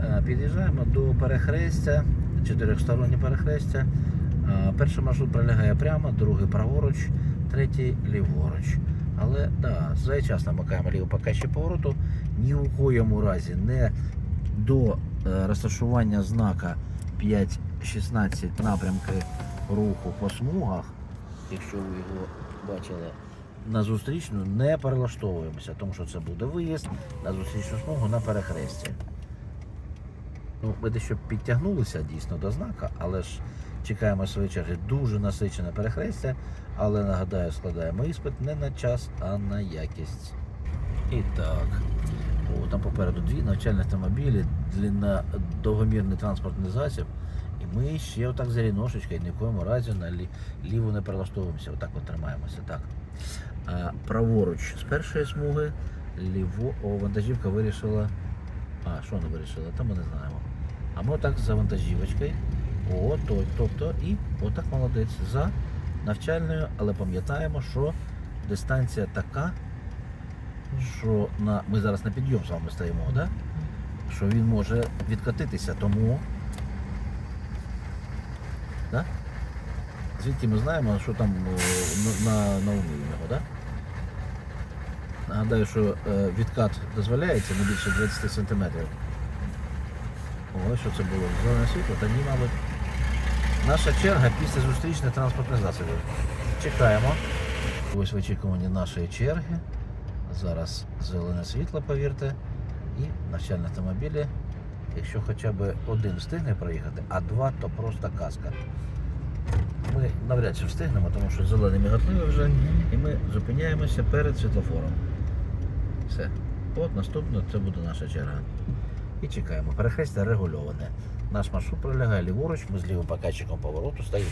Е, Під'їжджаємо до перехрестя, чотирьохстороннє перехрестя. Е, Перший маршрут пролягає прямо, другий праворуч, третій ліворуч. Але да, завчасно макаємо ліву покажче повороту. Ні у коєму разі не до е, розташування знака 5-16 напрямки руху по смугах, якщо ви його бачили, на зустрічну не перелаштовуємося, тому що це буде виїзд на зустрічну смугу на перехресті. Ну, ми дещо підтягнулися дійсно до знака, але ж чекаємо своєї черги. Дуже насичене перехрестя, але нагадаю, складаємо іспит не на час, а на якість. І так. Там попереду дві навчальні автомобілі, длинна довгомірний транспортний засіб. І ми ще отак за ріношечкою, ні в коєму разі на лі- ліву не перелаштовуємося, отак от тримаємося. Так. А, праворуч з першої смуги, ліво, о, вантажівка вирішила. А, що вона вирішила? Та ми не знаємо. А ми отак за вантажівочкою. О, то, тобто, і отак молодець за навчальною, але пам'ятаємо, що дистанція така, що на, ми зараз на підйом з вами стоїмо, да? що він може відкатитися, тому. Да? Звідки ми знаємо, що там на, на, на умі у нього, да? Нагадаю, що е, відкат дозволяється не більше 20 см. Ось що це було? Зелене світло, та ні, мабуть. Наша черга після зустрічних транспортних засобів. Чекаємо. Ось в очікуванні нашої черги. Зараз зелене світло, повірте. І навчальні автомобілі. Якщо хоча б один встигне проїхати, а два, то просто казка. Ми навряд чи встигнемо, тому що зелений міготливий вже, і ми зупиняємося перед світлофором. Все. От наступно це буде наша черга. І чекаємо. Перехрестя регульоване. Наш маршрут пролягає ліворуч, ми з лівим покачиком повороту стоїмо.